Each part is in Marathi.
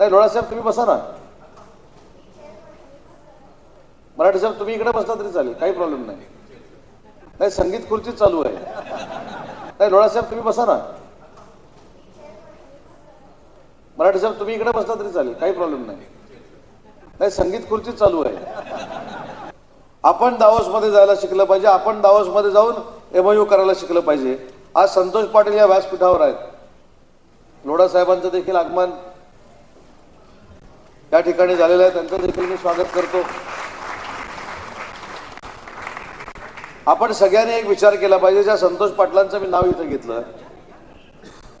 नाही लोळासाहेब तुम्ही बसा ना. मराठी साहेब तुम्ही इकडे बसला तरी चालेल काही प्रॉब्लेम नाही. नाही संगीत खुर्ची चालू आहे. नाही लोळासाहेब तुम्ही बसा ना. मराठी साहेब तुम्ही इकडे बसला तरी चालेल काही प्रॉब्लेम नाही. नाही संगीत खुर्ची चालू आहे. आपण दावोसमध्ये जायला शिकलं पाहिजे आपण दावोसमध्ये जाऊन एमओयू करायला शिकलं पाहिजे. आज संतोष पाटील या व्यासपीठावर आहेत. लोढा साहेबांचं देखील आगमन या ठिकाणी झालेलं आहे. त्यांचं देखील मी स्वागत करतो. आपण सगळ्यांनी एक विचार केला पाहिजे. ज्या संतोष पाटलांचं मी नाव इथं घेतलं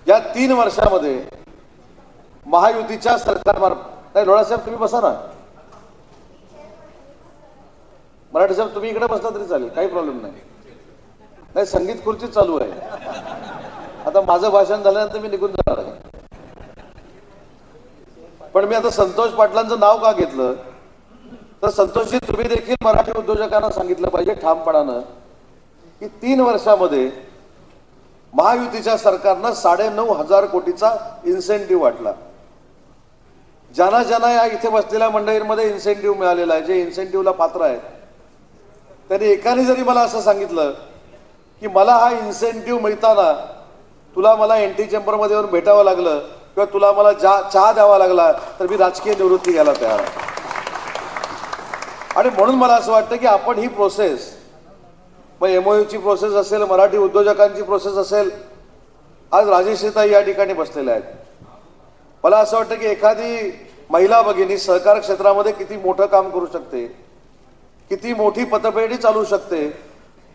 या तीन वर्षामध्ये महायुतीच्या सरकारमार्फत नाही लोळासाहेब तुम्ही बसा ना. मराठी साहेब तुम्ही इकडे बसला तरी चालेल. काही प्रॉब्लेम नाही. नाही संगीत खुर्ची चालू आहे. आता माझं भाषण झाल्यानंतर मी निघून जाणार आहे. पण मी आता संतोष पाटलांचं नाव का घेतलं? तर संतोषजी तुम्ही देखील मराठी उद्योजकांना सांगितलं पाहिजे ठामपणानं की तीन वर्षामध्ये महायुतीच्या सरकारनं साडेनऊ हजार कोटीचा इन्सेंटिव्ह वाटला. ज्यांना ज्यांना या इथे बसलेल्या मंडळींमध्ये इन्सेंटिव्ह मिळालेला आहे जे इन्सेंटिव्हला पात्र आहेत त्यांनी एकाने जरी मला असं सांगितलं की मला हा इन्सेंटिव्ह मिळताना तुला मला एन टी चेंबरमध्ये येऊन भेटावं लागलं किंवा तुला मला जा चहा द्यावा लागला तर मी राजकीय निवृत्ती घ्यायला तयार आहे. आणि म्हणून मला असं वाटतं की आपण ही प्रोसेस मग एमओयूची प्रोसेस असेल मराठी उद्योजकांची प्रोसेस असेल आज राजेशताई या ठिकाणी बसलेल्या आहेत. मला असं वाटतं की एखादी महिला भगिनी सहकार क्षेत्रामध्ये किती मोठं काम करू शकते किती मोठी पतपेढी चालू शकते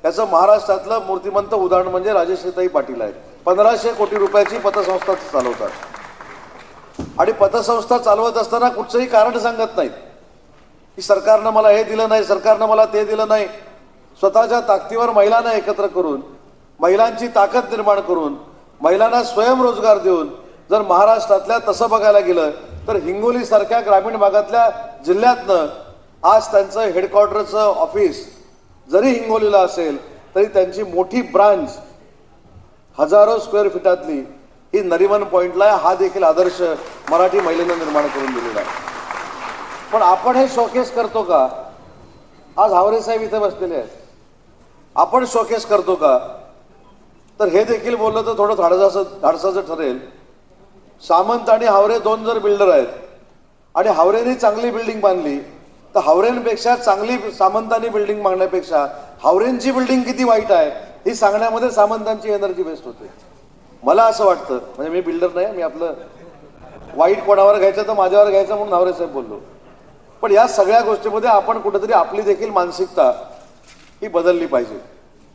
याचं महाराष्ट्रातलं मूर्तिमंत उदाहरण म्हणजे राजेशताई पाटील आहेत. पंधराशे कोटी रुपयाची पतसंस्था चालवतात. आणि पतसंस्था चालवत असताना कुठचंही कारण सांगत नाहीत. की सरकारनं मला हे दिलं नाही सरकारनं मला ते दिलं नाही. स्वतःच्या ताकदीवर महिलांना एकत्र करून महिलांची ताकद निर्माण करून महिलांना स्वयंरोजगार देऊन जर महाराष्ट्रातल्या तसं बघायला गेलं तर हिंगोली सारख्या ग्रामीण भागातल्या जिल्ह्यातनं आज त्यांचं हेडक्वार्टरचं ऑफिस जरी हिंगोलीला असेल तरी त्यांची मोठी ब्रांच हजारो स्क्वेअर फीटातली ही नरिमन पॉईंटला आहे हा देखील आदर्श मराठी महिलेनं निर्माण करून दिलेला आहे. पण आपण हे शोकेस करतो का? आज हावरे साहेब इथे बसलेले आहेत. आपण शोकेस करतो का? तर हे देखील बोललं तर थोडं धाडसाचं धाडसाचं ठरेल. सामंत आणि हावरे दोन जर बिल्डर आहेत आणि हावरेने चांगली बिल्डिंग बांधली तर हावरेंपेक्षा चांगली सामंतांनी बिल्डिंग बांधण्यापेक्षा हावरेंची बिल्डिंग किती वाईट आहे ही सांगण्यामध्ये सामंतांची एनर्जी बेस्ट होते. मला असं वाटतं म्हणजे मी बिल्डर नाही मी आपलं वाईट कोणावर घ्यायचं तर माझ्यावर घ्यायचं म्हणून नवरे साहेब बोललो. पण या सगळ्या गोष्टीमध्ये आपण कुठेतरी आपली देखील मानसिकता ही बदलली पाहिजे.